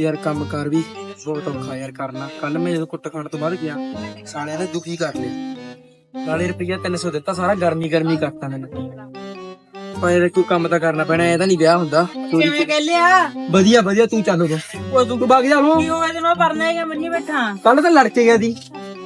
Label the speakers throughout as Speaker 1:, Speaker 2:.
Speaker 1: ਯਾਰ ਕੰਮ ਕਰ ਵੀ ਬਹੁਤ ਔਖਾ ਯਾਰ ਕਰਨਾ। ਕੱਲ ਮੈਂ ਜਦੋਂ ਕੁੱਟ ਖਾਣ ਤੋਂ ਬਾਅਦ ਗਿਆ ਸਾਲਿਆਂ ਨੇ ਦੁਖੀ ਕਰ ਲਿਆ। ਨਾਲੇ ਰੁਪਈਆ 300 ਦਿੱਤਾ ਸਾਰਾ ਗਰਮੀ ਗਰਮੀ ਕਰਤਾ ਮੈਨੂੰ। ਪਰ ਕੋਈ ਕੰਮ ਤਾਂ ਕਰਨਾ ਪੈਣਾ ਇਹ ਤਾਂ ਨਹੀਂ ਵਿਆਹ ਹੁੰਦਾ।
Speaker 2: ਕਿਵੇਂ ਕਹਿ ਲਿਆ?
Speaker 1: ਵਧੀਆ ਵਧੀਆ ਤੂੰ ਚੱਲ ਉਹ ਤੂੰ ਵਗ ਜਾ
Speaker 2: ਕੀ ਹੋਇਆ ਤੈਨੂੰ ਪਰਨਾ ਹੈਗਾ ਮੰਨੀ ਬੈਠਾ।
Speaker 1: ਕੱਲ ਤਾਂ ਲੜ ਕੇ ਗਿਆ ਦੀ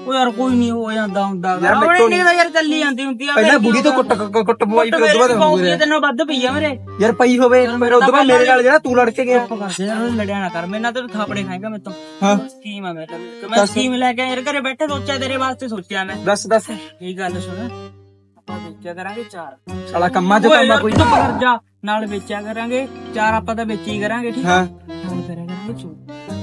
Speaker 2: ਉਹ ਯਾਰ ਕੋਈ ਨਹੀਂ ਹੋ ਜਾਂਦਾ ਹੁੰਦਾ
Speaker 1: ਯਾਰ ਮੈਥੋਂ
Speaker 2: ਨਹੀਂ ਯਾਰ ਚੱਲੀ ਜਾਂਦੀ ਹੁੰਦੀ ਆ
Speaker 1: ਪਹਿਲਾਂ ਬੁੜੀ ਤੋਂ ਕੁੱਟ ਕੁੱਟ- ਪਵਾਈ ਫਿਰ ਉਦੋਂ ਬਾਅਦ ਹੋ ਗਿਆ।
Speaker 2: ਤੈਨੂੰ ਵੱਧ ਪਈ ਆ ਮੇਰੇ।
Speaker 1: ਯਾਰ ਪਈ ਹੋਵੇ ਫਿਰ ਉਦੋਂ ਬਾਅਦ ਮੇਰੇ ਨਾਲ ਜਿਹੜਾ ਤੂੰ ਲੜ ਕੇ ਗਿਆ।
Speaker 2: ਯਾਰ ਲੜਿਆ ਨਾ ਕਰ ਮੇਰੇ ਨਾਲ ਤੈਨੂੰ ਥਾਪੜੇ ਖਾਏਗਾ ਮੇਰੇ ਤੋਂ।
Speaker 1: ਹਾਂ।
Speaker 2: ਸਕੀਮ ਆ ਮੈਂ ਤੈਨੂੰ ਕਿ ਮੈਂ ਸਕੀਮ ਲੈ ਕੇ ਯਾਰ ਘਰੇ ਬੈਠੇ ਸੋਚਿਆ ਤੇਰੇ ਵਾਸਤੇ ਸੋਚਿਆ ਮੈਂ।
Speaker 1: ਦੱਸ ਦੱਸ।
Speaker 2: ਇਹ ਗੱਲ ਸੁਣ। ਆਪਾਂ ਵੇਚਿਆ ਕਰਾਂਗੇ ਚਾਰ।
Speaker 1: ਸਾਲਾ ਕੰਮਾਂ 'ਚ ਕੰਮਾ ਕੋਈ।
Speaker 2: ਕਰ ਜਾ ਨਾਲ ਵੇਚਿਆ ਕਰਾਂਗੇ ਚਾਰ ਆਪਾਂ ਤਾਂ ਵੇਚੀ ਕਰਾਂਗੇ ਠੀਕ
Speaker 1: ਹਾਂ।
Speaker 2: ਕਰਿਆ ਕਰਾਂਗੇ ਚੋਰ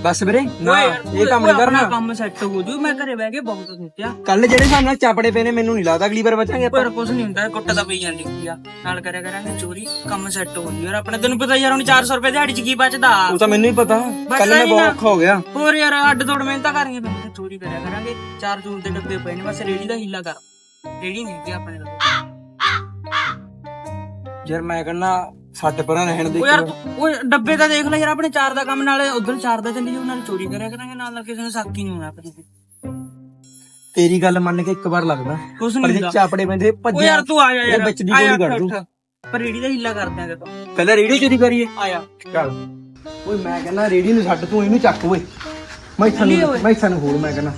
Speaker 1: ਬਸ ਵੀਰੇ ਨਾ ਇਹ ਕੰਮ ਨਹੀਂ ਕਰਨਾ
Speaker 2: ਕੰਮ ਸੈੱਟ ਹੋ ਜੂ ਮੈਂ ਘਰੇ ਬਹਿ ਕੇ ਬਹੁਤ ਸੋਚਿਆ।
Speaker 1: ਕੱਲ ਜਿਹੜੇ ਨਾਲ ਚਾਪੜੇ ਪਏ ਨੇ ਮੈਨੂੰ ਨਹੀਂ ਲੱਗਦਾ ਅਗਲੀ ਵਾਰ ਬਚਾਂਗੇ ਆਪਾਂ।
Speaker 2: ਪਰ ਕੁਝ ਨਹੀਂ ਹੁੰਦਾ ਕੁੱਟ ਤਾਂ ਪਈ ਜਾਂਦੀ ਹੁੰਦੀ ਆ। ਨਾਲ ਕਰਿਆ ਕਰਾਂਗੇ ਚੋਰੀ ਕੰਮ ਸੈੱਟ ਹੋ ਜੂ ਯਾਰ ਆਪਣੇ ਤੈਨੂੰ ਪਤਾ ਯਾਰ ਹੁਣ 400 ਰੁਪਏ ਦਿਹਾੜੀ ਚ ਕੀ ਬਚਦਾ।
Speaker 1: ਉਹ ਤਾਂ ਮੈਨੂੰ ਹੀ ਪਤਾ। ਕੱਲ ਮੈਂ ਬਹੁਤ ਔਖਾ ਹੋ ਗਿਆ।
Speaker 2: ਹੋਰ ਯਾਰ ਅੱਡ ਤੋੜ ਮਿਹਨਤਾਂ ਕਰਾਂਗੇ ਪੈਸੇ ਚੋਰੀ ਕਰਿਆ ਕਰਾਂਗੇ। ਚਾਰ ਚੂਰ ਦੇ ਡੱਬੇ ਪਏ ਨੇ ਬਸ ਰੇੜੀ ਦਾ ਹੀਲਾ ਕਰ। ਰੇੜੀ ਨਹੀਂ ਹੈਗੀ ਆਪਣੇ ਕੋਲ।
Speaker 1: ਯਾਰ ਮੈਂ ਕਹਿੰਦਾ ਸੱਟ ਪਰਾਂ ਰਹਿਣ ਦੇ
Speaker 2: ਉਹ ਯਾਰ ਤੂੰ- ਉਹ ਡੱਬੇ ਤਾਂ ਦੇਖ ਲੈ ਯਾਰ ਆਪਣੇ ਚਾਰ ਦਾ ਕੰਮ ਨਾਲੇ ਉਧਰ ਚਾਰ ਦਾ ਚੱਲੀ ਜਾਊ ਨਾਲੇ ਚੋਰੀ ਕਰਿਆ ਕਰਾਂਗੇ ਨਾਲ ਨਾਲ ਕਿਸੇ ਨੂੰ ਸਾਕੀ ਨਹੀਂ ਹੋਣਾ ਆਪਣੇ ਤੇ।
Speaker 1: ਤੇਰੀ ਗੱਲ ਮੰਨ ਕੇ ਇੱਕ ਵਾਰ ਲੱਗਦਾ।
Speaker 2: ਕੁਛ
Speaker 1: ਪਰ
Speaker 2: ਨਹੀਂ
Speaker 1: ਜੇ
Speaker 2: ਹੁੰਦਾ।
Speaker 1: ਚਾਪੜੇ ਪੈਂਦੇ
Speaker 2: ਉਹ
Speaker 1: ਭੱਜਿਆ
Speaker 2: ਯਾਰ ਤੂੰ ਆ ਜਾ
Speaker 1: ਇਹ
Speaker 2: ਯਾਰ।
Speaker 1: ਵਿੱਚ ਦੀ
Speaker 2: ਆ ਜਾ,
Speaker 1: ਗੋਲੀ ਕੱਢ ਦੂੰ।
Speaker 2: ਉੱਠ, ਉੱਠ। ਪਰ ਰੇੜੀ ਦਾ ਹੀਲਾ ਕਰਦੇ ਆਂਗੇ ਤੋਂ
Speaker 1: ਪਹਿਲਾਂ ਰੇਡੀਓ ਚੋਰੀ ਕਰੀਏ।
Speaker 2: ਆਇਆ
Speaker 1: ਚੱਲ। ਓਏ ਮੈਂ ਕਹਿੰਦਾ ਰੇਡੀ ਨੂੰ ਛੱਡ ਤੂੰ ਇਹਨੂੰ ਚੱਕ ਓਏ। ਮੈਂ ਤੁਹਾਨੂੰ ਮੈਂ ਤੁਹਾਨੂੰ ਹੋਰ ਮੈਂ ਕਹਿੰਦਾ।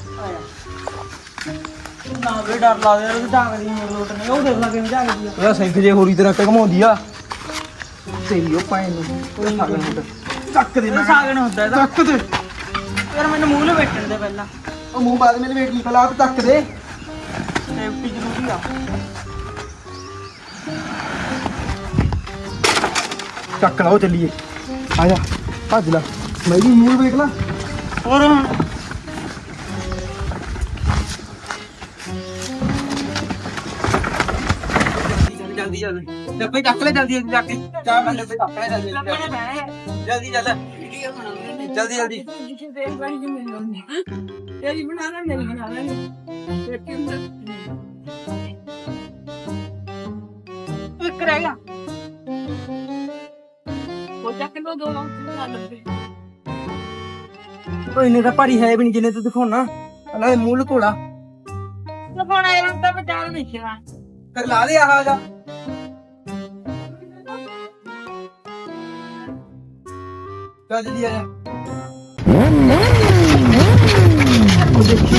Speaker 2: ਨਾ ਵੀ ਡਰ ਲੱਗਦਾ ਯਾਰ ਉਹ ਢਾਂਗ ਦੀ ਮੇਰੇ ਲੋਟ ਨਹੀਂ। ਉਹ ਦੇਖ ਲਾ ਕਿਵੇਂ ਢਾਂਗਦੀ ਆ।
Speaker 1: ਉਹਦਾ ਸਿੰਖ ਜੇ ਹੋਰੀ ਤਰ੍ਹਾਂ ਘਮਾਉਂਦੀ ਆ। ਤੇਰੀ ਉਹ ਪਾਏ ਨੂੰ ਸਾਗਣ ਚੱਕ ਦੇ
Speaker 2: ਇਹ ਸਾਗਣ ਹੁੰਦਾ ਇਹਦਾ।
Speaker 1: ਚੱਕ ਦੇ।
Speaker 2: ਯਾਰ ਮੈਨੂੰ ਮੂੰਹ ਲ ਬੈਠਣ ਦੇ ਪਹਿਲਾਂ।
Speaker 1: ਉਹ ਮੂੰਹ ਬਾਦ ਮੇਰੇ ਵੇਟ ਨਹੀਂ ਪਲਾ ਚੱਕ ਦੇ।
Speaker 2: ਸੇਫਟੀ ਜ਼ਰੂਰੀ ਆ।
Speaker 1: ਚੱਕ ਲਾ ਉਹ ਚੱਲੀਏ। ਆ ਜਾ ਭੱਜ ਲੈ। ਮੈਂ ਵੀ ਮੂੰਹ ਵੇਖ ਲਾ।
Speaker 2: ਹੋਰ ਹੁਣ?
Speaker 1: ਜਲਦੀ ਜਲਦੀ ਡੱਬੇ ਚੱਕ ਲੈ ਜਲਦੀ ਜਲਦੀ ਚੱਕ ਕੇ। ਚਾਹ ਮੈਂ ਡੱਬੇ ਚੱਕ ਲੈ ਜਲਦੀ ਜਲਦੀ। ਜਲਦੀ ਜਲਦੀ ਜਲਦੀ।
Speaker 2: ਤੇਰੀ ਬਣਾ ਲੈ ਮੇਰੀ ਬਣਾ ਲੈ। ਇੱਕ ਰਹਿ ਗਿਆ ਉਹ ਚੱਕ ਲੋ ਦੋ ਨਾ ਲੱਭੇ
Speaker 1: ਓਏ ਇਹਨੇ ਤਾਂ ਭਾਰੀ ਹੈ ਵੀ ਨਹੀਂ ਜਿੰਨੇ ਤੂੰ ਦਿਖਾਉਣਾ। ਅਲਾ ਮੂੰਹ ਲਕੋਲਾ
Speaker 2: ਲਫਾਣਾ ਇਹਨਾਂ ਤਾਂ ਬਚਾ ਨਹੀਂ ਸ਼ਰਾ
Speaker 1: ਫਿਰ ਲਾ ਦੇ ਆਹ ਚੱਲ ਜਲਦੀ ਆ ਜਾ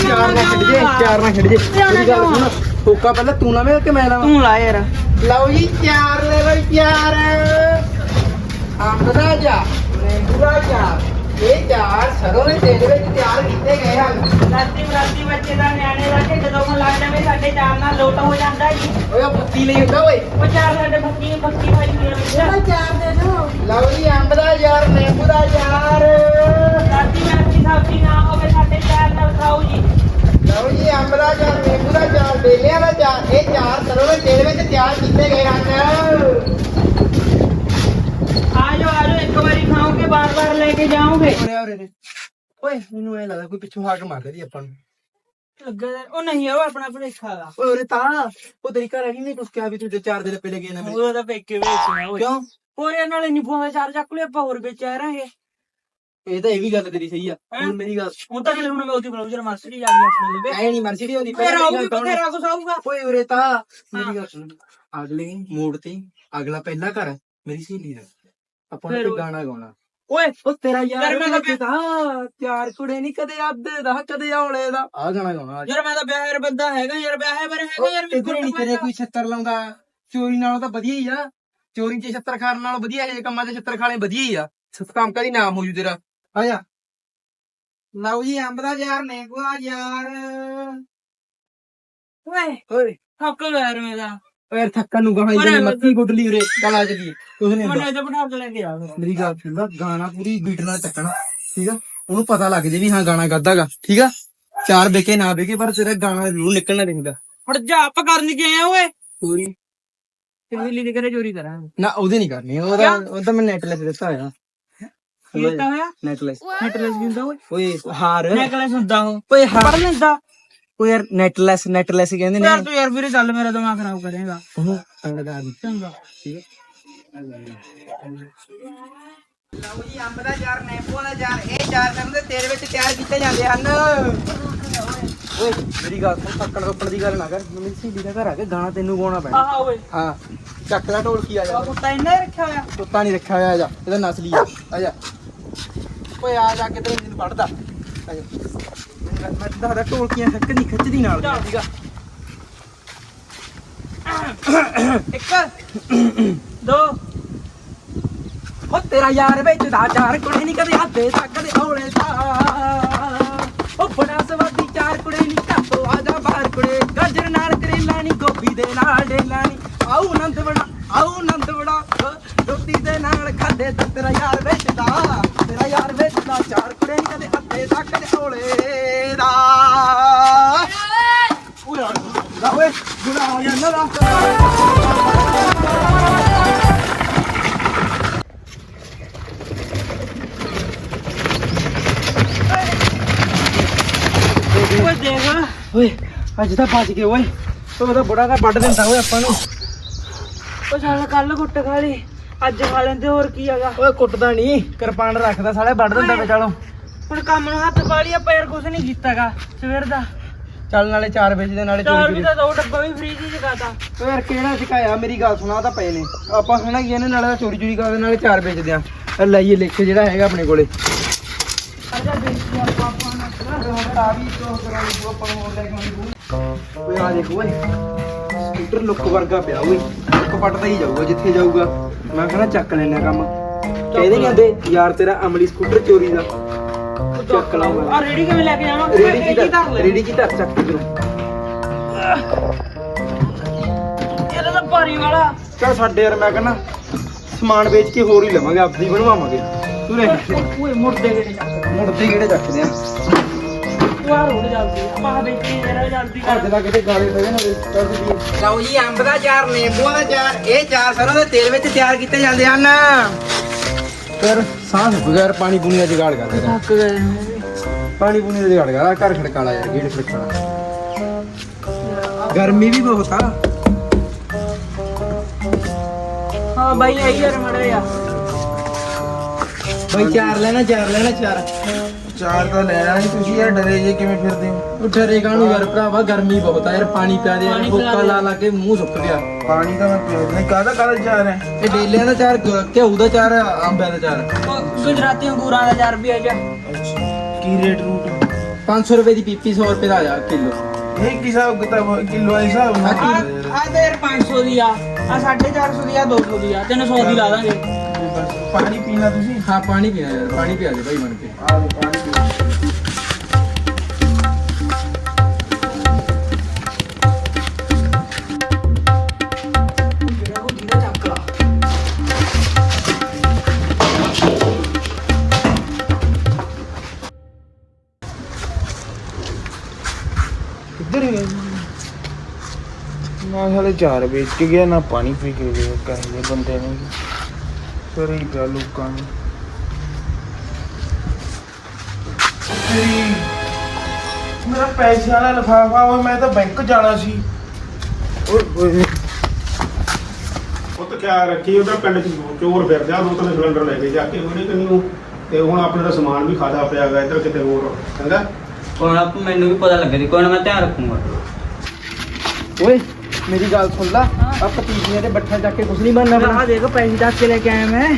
Speaker 1: ਚਾਰ ਨਾ ਖੜ ਜੇ ਚਾਰ ਨਾ ਖੜ ਜੇ। ਮੇਰੀ ਗੱਲ ਸੁਣ ਠੋਕਾ ਪਹਿਲਾਂ ਤੂੰ ਲਾਵੇਂ ਕਿ ਮੈਂ ਲਾਵਾਂ।
Speaker 2: ਤੂੰ ਲਾ ਯਾਰ।
Speaker 1: ਲਓ ਜੀ ਚਾਰ ਲੈ ਬਈ ਚਾਰ। ਅੰਬ ਦਾ ਜਾ ਨਿੰਬੂ ਦਾ ਜਾ ਇਹ ਚਾਰ ਸਰੋਂ ਦੇ ਤੇਲ ਵਿੱਚ ਤਿਆਰ ਕੀਤੇ ਗਏ ਹਨ।
Speaker 2: ਰਾਤੀ ਰਾਤੀ ਬੱਚੇ ਦਾ ਨਿਆਣੇ ਦਾ ਢਿੱਡ ਤੋਂ ਲੱਗ ਜਾਵੇ ਸਾਡੇ ਚਾਰ ਨਾਲ ਲੋਟ ਹੋ ਜਾਂਦਾ ਜੀ।
Speaker 1: ਓਏ ਉਹ ਪੱਤੀ ਲਈ ਹੁੰਦਾ ਓਏ।
Speaker 2: ਉਹ ਚਾਰ ਸਾਡੇ ਬੱਕੀ ਬੱਕੀ ਵਾਲੀ ਮੇਰੇ ਵਿੱਚ।
Speaker 1: ਲਓ ਜੀ ਅੰਬ ਦਾ ਯਾਰ ਨਿੰਬੂ ਦਾ ਯਾਰ।
Speaker 2: ਰਾਤੀ ਰਾਤੀ ਸਬਜ਼ੀ ਨਾ ਹੋਵੇ ਸਾਡੇ ਚਾਰ ਨਾਲ ਖਾਓ ਜੀ।
Speaker 1: ਲਓ ਜੀ ਅੰਬ ਦਾ ਯਾਰ ਨਿੰਬੂ ਦਾ ਯਾਰ ਬੇਲਿਆਂ ਦਾ ਯਾਰ। ਇਹ ਚਾਰ ਸਰੋਂ ਦੇ ਤੇਲ ਵਿੱਚ ਤਿਆਰ ਕੀਤੇ ਗਏ ਹਨ।
Speaker 2: ਆ ਜਾਓ ਆ ਜਾਓ ਇੱਕ ਵਾਰੀ ਖਾਓਗੇ ਬਾਰ-ਬਾਰ ਲੈ ਕੇ ਜਾਓਗੇ?
Speaker 1: ਓਏ ਓਰੇ ਰੇ ਓਏ ਮੈਨੂੰ ਐ ਲੱਗਦਾ ਕੋਈ ਪਿੱਛੋਂ ਹਾਕ ਮਾਰਦੀ ਆਪਾਂ ਨੂੰ।
Speaker 2: ਲੱਗਾ ਤਾਂ- ਉਹ ਨਹੀਂ ਉਹ ਆਪਣਾ ਭਲੇਖਾ ਦਾ
Speaker 1: ਓਏ ਓਰੇ ਤਾਂ। ਉਹ ਤੇਰੀ ਘਰ ਵਾਲੀ ਨੇ ਕੁਛ ਕਿਹਾ ਵੀ ਤੂੰ ਚਾਰ ਦੇ ਲੱਪੇ ਲੱਗੇ ਨਾ ਮੇਰੇ।
Speaker 2: ਉਹਦਾ ਪੇਕੇ ਵੇਚਣਾ ਓਏ।
Speaker 1: ਕਿਉਂ?
Speaker 2: ਹੋਰ ਇਹ ਨਾਲੇ ਨਿੰਬੂਆਂ ਦੇ ਚਾਰ ਚੱਕ ਲਿਆ ਆਪਾਂ ਹੋਰ ਵੇਚਿਆ ਰਾਂਗੇ।
Speaker 1: ਇਹ ਤਾਂ ਇਹ ਵੀ ਗੱਲ ਤੇਰੀ ਸਹੀ ਆ। ਹੁਣ ਮੇਰੀ ਗੱਲ
Speaker 2: ਹੁਣ ਤਾਂ ਚਲੇ ਹੁਣ ਮੈਂ ਉਹਦੀ ਬਲਾਉਜ਼ਰ ਮਾਸਟਰੀ ਜਾ ਗਈ ਆਪਣੇ ਲਵੇ
Speaker 1: ਐ ਨਹੀਂ ਮਰਸੀ ਹੁੰਦੀ
Speaker 2: ਆਊਗੀ
Speaker 1: ਮੇਰੀ ਗੱਲ ਸੁਣ।
Speaker 2: ਬਥੇਰਾ ਕੁਛ ਆਊਗਾ
Speaker 1: ਓਏ ਉਰੇ ਤਾਂ। ਮੇਰੀ ਗੱਲ ਸੁਣ। ਅਗਲੇ ਮੋੜ ਤੇ ਅਗਲਾ ਪਹਿਲਾ ਘਰ ਹੈ, ਮੇਰੀ ਸਹੇਲੀ ਦਾ। ਆਪਾਂ ਨੇ
Speaker 2: ਫਿਰ
Speaker 1: ਕੋਈ ਗਾਣਾ ਗਾਉਣਾ।
Speaker 2: ਓਏ
Speaker 1: ਉਹ ਤੇਰਾ ਯਾਰ
Speaker 2: ਮੈਂ ਤਾਂ
Speaker 1: ਚਾਰ ਕੁੜੇ ਨਹੀਂ ਕਦੇ ਅੱਧੇ ਦਾ ਕਦੇ ਔਲੇ ਦਾ। ਆ ਗਾਣਾ ਗਾਉਣਾ
Speaker 2: ਯਾਰ ਮੈਂ ਤਾਂ ਵਿਆਹਰ ਬੰਦਾ ਹੈਗਾ ਯਾਰ ਵਿਆਹੇ ਪਰ ਹੈਗਾ ਯਾਰ
Speaker 1: ਇਧਰ ਨਹੀਂ ਤੇਰੇ ਕੋਈ ਛੱਤਰ ਲਾਉਂਦਾ। ਚੋਰੀ ਨਾਲੋਂ ਤਾਂ ਵਧੀਆ ਹੀ ਆ। ਚੋਰੀ ਚ ਛੱਤਰ ਖਾਣ ਨਾਲੋਂ ਵਧੀਆ ਇਹ ਕੰਮਾਂ 'ਚ ਛੱਤਰ ਖਾਣੇ ਵਧੀਆ ਹੀ ਆ। ਸਤਕਾਮ ਕਦੀ ਨਾਮ ਹੋ ਜੂ ਤੇਰਾ। ਆ ਜਾ। ਲਓ ਜੀ ਅੰਬ ਦਾ ਯਾਰ ਨਿੰਬੂ ਦਾ ਯਾਰ।
Speaker 2: ਓਏ
Speaker 1: ਓਏ।
Speaker 2: ਥੱਕ ਗਿਆ ਯਾਰ ਮੇਰਾ
Speaker 1: ਓ ਯਾਰ ਥੱਕਣ ਨੂੰ ਗਾਹਾਂ ਇਹਨੇ ਮੱਕੀ ਲਈ ਉਰੇ ਚੱਲ ਆ ਚਲੀਏ ਕੁਝ ਨਹੀਂ ਹੁੰਦਾ।
Speaker 2: ਮੈਨੂੰ ਇੱਥੇ ਬਿਠਾ ਕੇ ਲੈ ਕੇ ਆ
Speaker 1: ਮੇਰੀ ਗੱਲ ਸੁਣ ਲੈ ਗਾਣਾ ਪੂਰੀ ਬੀਟ ਨਾਲ ਚੱਕਣਾ ਠੀਕ ਆ? ਉਹਨੂੰ ਪਤਾ ਲੱਗ ਜੇ ਵੀ ਹਾਂ ਗਾਣਾ ਗੱਦਾਗਾ ਠੀਕ ਆ? ਚਾਰ ਬੇਕੇ ਨਾ ਬੇਕੇ ਪਰ ਤੇਰਾ ਗਾਣਾ ਜ਼ਰੂਰ ਨਿਕਲਣਾ ਚਾਹੀਦਾ।
Speaker 2: ਫੜ ਜਾ ਆਪਾਂ ਕਰਨ ਗਏ ਆ ਓਏ।
Speaker 1: ਪੂਰੀ
Speaker 2: ਤੇ ਦਿੱਲੀ ਦੇ ਘਰੇ ਚੋਰੀ ਕਰਾਂਗੇ।
Speaker 1: ਨਾ ਉਹਦੇ ਨਹੀਂ ਕਰਨੀ ਉਹਦਾ ਉਹ ਤਾਂ ਮੈਂ ਨੈਕਲੈਸ ਦਿੱਤਾ ਹੋਇਆ।
Speaker 2: ਕੀ ਤਾਂ ਹੋਇਆ?
Speaker 1: ਨੈਕਲੈਸ
Speaker 2: ਨੈਕਲੈਸ ਦਿੰਦਾ ਓਏ?
Speaker 1: ਓਏ ਹਾਰ।
Speaker 2: ਨੈਕਲੈਸ ਹੁੰਦਾ ਉਹ।
Speaker 1: ਓਏ ਹਾਰ।
Speaker 2: ਲੈਂਦਾ।
Speaker 1: ਓ ਯਾਰ ਨੈਟਲੈਸ ਨੈਟਲੈਸ ਕਹਿੰਦੇ ਨੇ।
Speaker 2: ਯਾਰ ਤੂੰ ਯਾਰ ਵੀਰੇ ਚੱਲ ਮੇਰਾ ਦਿਮਾਗ ਖਰਾਬ ਕਰੇਗਾ।
Speaker 1: ਉਹਨੂੰ ਅੰਗਦਾਰ ਦੀ
Speaker 2: ਚੰਗਾ।
Speaker 1: ਠੀਕ ਹੈ
Speaker 3: ਲਓ ਜੀ ਅੰਬ ਦਾ ਚਾਰ ਨਿੰਬੂ ਦਾ ਇਹ ਚਾਰ ਕਰਨ ਦੇ ਤੇਲ ਵਿੱਚ ਤਿਆਰ ਕੀਤੇ ਜਾਂਦੇ ਹਨ।
Speaker 1: ਓਏ ਮੇਰੀ ਗੱਲ ਸੁਣ ਪੱਕੜ ਰੋਪੜ ਦੀ ਗੱਲ ਨਾ ਕਰ। ਮੇਰੀ ਸਹੇਲੀ ਦਾ ਘਰ ਆ ਕੇ ਗਾਣਾ ਤੈਨੂੰ ਗਾਉਣਾ ਪੈਣਾ।
Speaker 2: ਆਹ ਓਏ।
Speaker 1: ਹਾਂ ਚੱਕ ਲੈ ਢੋਲਕੀ ਆ ਜਾ।
Speaker 2: ਕੁੱਤਾ ਇੰਨਾ ਹੀ ਰੱਖਿਆ ਹੋਇਆ।
Speaker 1: ਕੁੱਤਾ ਨਹੀਂ ਰੱਖਿਆ ਹੋਇਆ ਆ ਜਾ। ਇਹਦਾ ਨਸਲੀ ਆ। ਆ ਜਾ। ਓਏ ਆ ਜਾ ਕਿਧਰ ਮੈਨੂੰ ਪੜਦਾ ਆ ਜਾ ਮੈਂ ਮੈਂ ਤਾਂ ਦੱਸਦਾ ਢੋਲਕੀਆਂ ਖੱਕਦੀ ਖਿੱਚਦੀ ਨਾਲ ਦੀ ਸੀਗਾ
Speaker 2: ਇੱਕ ਦੋ
Speaker 1: ਓ ਤੇਰਾ ਯਾਰ ਵਿੱਚ ਦਾ ਚਾਰ ਕੁੜੇ ਨਹੀਂ ਕਦੇ ਹੱਥੇ ਤੱਕਦੇ ਔਲੇ ਦਾ ਉਹ ਬੜਾ ਸਵਾਦੀ ਚਾਰ ਕੁੜੇ ਨਹੀਂ ਘੱਟੋ ਆ ਜਾ ਬਾਹਰ ਕੁੜੇ ਗਾਜਰ ਨਾਲ ਕਰੇਲਾ ਨਹੀਂ ਗੋਭੀ ਦੇ ਨਾਲ ਡੇਲਾ ਨਹੀਂ ਆਉ ਨੰਦ ਬੜਾ ਆਉ ਆਨੰਦ ਬੜਾ ਓ, ਰੋਟੀ ਦੇ ਨਾਲ ਖਾਦੇ ਤੇ ਤੇਰਾ ਯਾਰ ਵਿੱਚ ਓਏ
Speaker 2: ਦੇਖ
Speaker 1: ਓਏ ਅੱਜ ਤਾਂ ਬਚ ਗਏ ਓਏ। ਉਹ ਤਾਂ ਬੜਾ ਦਾ ਵੱਢ ਦਿੰਦਾ ਓਏ ਆਪਾਂ ਨੂੰ।
Speaker 2: ਓ ਸਾਲਾ ਕੱਲ ਕੁੱਟ ਖਾ ਲਈ। ਅੱਜ ਖਾ ਲੈਂਦੇ ਹੋਰ ਕੀ ਹੈਗਾ?
Speaker 1: ਓਏ ਕੁੱਟਦਾ ਨਹੀਂ ਕਿਰਪਾਨ ਰੱਖਦਾ ਸਾਲੇ ਵੱਢ ਦਿੰਦਾ ਵਿਚਾਲੋਂ।
Speaker 2: ਹੁਣ ਕੰਮ ਨੂੰ ਹੱਥ ਪਾ ਲਿਆ ਪੈਰ ਕੁਛ ਨਹੀਂ ਕੀਤਾਗਾ ਸਵੇਰ ਦਾ।
Speaker 1: ਚੱਲ ਨਾਲੇ 4 ਵਜੇ ਦੇ ਨਾਲੇ
Speaker 2: ਚਾਰ
Speaker 1: ਚੋਰੀ
Speaker 2: ਵੀ ਤਾਂ ਦੋ ਡੱਬਾ ਵੀ ਫ੍ਰੀ ਜੀ ਜਗਾਤਾ।
Speaker 1: ਓਏ ਯਾਰ ਕਿਹੜਾ ਸਿਕਾਇਆ ਮੇਰੀ ਗੱਲ ਸੁਣਾ ਤਾਂ ਪਏ ਨੇ। ਆਪਾਂ ਹਨਾ ਕੀ ਇਹਨੇ ਨਾਲੇ ਤਾਂ ਚੋਰੀ ਚੋਰੀ ਕਰਦੇ ਨਾਲੇ 4 ਵੇਚਦੇ ਆ। ਇਹ ਲਈਏ ਲਿਖ ਜਿਹੜਾ ਹੈਗਾ ਆਪਣੇ ਕੋਲੇ।
Speaker 2: ਅਰਜਾ ਬੇਇੱਜ਼ਤੀ ਆਪਾਂ ਆਪਾਂ ਨਾ।
Speaker 1: ਆ ਵੀ ਤੋਂ ਕਰਾਂਗੇ ਬੂ ਆਪਾਂ ਨੂੰ ਹੋਰ ਲੈ ਕੇ ਆਉਂਦੇ ਓਏ ਆ ਦੇਖ ਓਏ। ਸਕੂਟਰ ਲੁੱਕ ਵਰਗਾ ਪਿਆ ਓਏ। ਲੁੱਕ ਪੱਟਦਾ ਹੀ ਜਾਊਗਾ ਜਿੱਥੇ ਜਾਊਗਾ। ਮੈਂ ਕਹਿੰਦਾ ਚੱਕ ਲੈਣਾ ਕੰਮ। ਕਹਿੰਦੇ ਨਹੀਂ ਆਂਦੇ ਯਾਰ ਤੇਰਾ ਅਮਲੀ ਸਕੂਟਰ ਚੋਰੀ ਦਾ। ਚੱਕ ਲਾਉਂਗਾ
Speaker 2: ਆ ਰੇੜੀ ਕਿਵੇਂ ਲੈ ਕੇ ਜਾਵਾਂ
Speaker 1: ਰੇੜੀ
Speaker 2: ਇਹ
Speaker 1: ਕੀ
Speaker 2: ਧਰ ਲੈ
Speaker 1: ਰੇੜੀ ਕੀ ਧਰ ਚੱਕ ਕੇ
Speaker 2: ਇਹਦਾ ਤਾਂ ਭਾਰੀ ਵਾਲਾ।
Speaker 1: ਚਲ ਸਾਡੇ ਯਾਰ ਮੈਂ ਕਹਿੰਦਾ ਸਮਾਨ ਵੇਚ ਕੇ ਹੋਰ ਹੀ ਲਵਾਂਗੇ ਆਪਦੀ ਬਣਵਾਵਾਂਗੇ। ਤੂੰ ਰਹਿ
Speaker 2: ਓਏ ਮੁਰਦੇ ਕਿਹੜੇ ਚੱਕ
Speaker 1: ਮੁੜਦੇ ਕਿਹੜੇ ਚੱਕਦੇ ਆ?
Speaker 2: ਵਾਰ ਉੱਡ ਜਾਂਦੀ ਆ। ਪਾ ਬੇਟੀ ਜਰਾ ਜਲਦੀ
Speaker 1: ਘਰ ਦੇ ਕਿਤੇ ਗਾਲੇ ਪਏ ਨਾ ਦੀ
Speaker 3: ਲਓ ਜੀ ਅੰਬ ਦਾ ਚਾਰ ਨਿੰਬੂ ਦਾ ਚਾਰ ਇਹ ਚਾਰ ਸਰੋਂ ਦੇ ਤੇਲ ਵਿੱਚ ਤਿਆਰ ਕੀਤੇ ਜਾਂਦੇ ਹਨ।
Speaker 1: ਫਿਰ ਸਾਹ ਯਾਰ ਪਾਣੀ ਪੂਣੀ ਦਾ ਜੁਗਾੜ ਕਰ ਦੇ
Speaker 2: ਥੱਕ ਗਏ
Speaker 1: ਪਾਣੀ ਪੂਣੀ ਦਾ ਜੁਗਾੜ ਕਰ ਘਰ ਖੜਕਾਲਾ ਯਾਰ ਗੇਟ ਖੜਕਾਲਾ ਗਰਮੀ ਵੀ ਬਹੁਤ ਆ।
Speaker 2: ਹਾਂ ਬਾਈ ਆਈ ਯਾਰ ਮੜੇ ਆ
Speaker 1: ਬਈ ਚਾਰ ਲੈਣਾ ਚਾਰ ਲੈਣਾ ਚਾਰ।
Speaker 4: ਚਾਰ ਤਾਂ ਲੈਣਾ ਨਹੀਂ ਤੁਸੀਂ ਯਾਰ ਡਰੇ ਜੇ ਕਿਵੇਂ ਫਿਰਦੇ ਹੋ?
Speaker 1: ਉਹ ਠਰੇ ਕਾਹਨੂੰ ਯਾਰ ਭਰਾਵਾ ਗਰਮੀ ਬਹੁਤ ਆ ਯਾਰ ਪਾਣੀ ਪਿਆ ਦੇ ਯਾਰ। ਲਾ ਲਾ ਕੇ ਮੂੰਹ ਸੁੱਕ ਗਿਆ
Speaker 4: ਪਾਣੀ ਤਾਂ ਮੈਂ ਪੀਉਂਦਾ ਨਹੀਂ ਕਾਹਦਾ ਕਾਹਦਾ ਚਾਰ ਹੈ?
Speaker 1: ਇਹ ਡੇਲਿਆਂ ਦਾ ਚਾਰ ਘਿਓ ਦਾ ਚਾਰ ਅੰਬਿਆਂ ਦਾ ਚਾਰ।
Speaker 2: ਉਹ ਗੁਜਰਾਤੀ ਅੰਗੂਰਾਂ ਦਾ ਚਾਰ ਵੀ ਆ ਜਾ
Speaker 4: ਅੱਛਾ ਕੀ ਰੇਟ ਰੂਟ
Speaker 1: 500 ਰੁਪਏ ਦੀ ਪੀਪੀ 100 ਰੁਪਏ ਦਾ ਆ ਕਿਲੋ।
Speaker 4: ਇਹ ਕੀ ਹਿਸਾਬ ਕਿਤਾਬ ਕਿਲੋ ਦਾ ਹਿਸਾਬ ਨਾਲ
Speaker 2: ਆ ਆ ਤੇ ਯਾਰ 500 ਦੀ ਆ ਆ 450 ਦੀ ਆ 200 ਦੀ ਆ 300 ਦੀ ਲਾ ਦਾਂਗੇ।
Speaker 4: ਬਸ ਪਾਣੀ ਪੀਣਾ ਤੁਸੀਂ
Speaker 1: ਹਾਂ ਪਾਣੀ ਪੀਣਾ ਯਾਰ ਪਾਣੀ ਪਿਆ ਦੇ ਭਾਈ ਬਣ ਕੇ
Speaker 4: ਆ ਲਓ ਪਾਣੀ ਪੀਓ ਕਿੱਧਰ ਗਏ ਨਾ ਸਾਲੇ ਚਾਰ ਵੇਚ ਕੇ ਗਿਆ ਨਾ ਪਾਣੀ ਪੀ ਕੇ ਗਿਆ ਕਹੇ ਬੰਦੇ ਨੇ ਫਿਰ ਹੀ ਪਿਆ ਲੋਕਾਂ ਨੂੰ। ਤੇਰੀ ਮੇਰਾ ਪੈਸੇ ਵਾਲਾ ਲਫਾਫਾ ਉਹ ਮੈਂ ਤਾਂ ਬੈਂਕ ਜਾਣਾ ਸੀ। ਓਏ ਓਏ
Speaker 5: ਉਹ ਤਾਂ ਖਿਆਲ ਰੱਖੀ ਉਧਰ ਪਿੰਡ ਚ ਚੋਰ ਫਿਰਦੇ ਆ ਦੋ ਤਿੰਨ ਸਿਲੰਡਰ ਲੈ ਕੇ ਜਾ ਕੇ ਉਹਨੇ ਕੰਨੀ ਨੂੰ ਤੇ ਹੁਣ ਆਪਣੇ ਦਾ ਸਮਾਨ ਵੀ ਖਾਦਾ ਪਿਆ ਗਾ ਇੱਧਰ ਕਿਤੇ ਹੋਰ ਚੰਗਾ?
Speaker 2: ਕੋਈ ਨਾ ਮੈਨੂੰ ਵੀ ਪਤਾ ਲੱਗੇ ਕੋਈ ਨਾ ਮੈਂ ਧਿਆਨ ਰੱਖੂੰਗਾ।
Speaker 1: ਓਏ। ਮੇਰੀ ਗੱਲ ਸੁਣ ਲਾ। ਆ ਪਤੀਜੀਆਂ ਦੇ ਬੱਠਾ ਚੱਕ ਕੇ ਕੁਛ ਨਹੀਂ ਬਣਨਾ
Speaker 2: ਆ ਦੇਖ ਪੈਸੇ ਚੱਕ ਕੇ ਲੈ ਕੇ ਆਇਆ ਮੈਂ।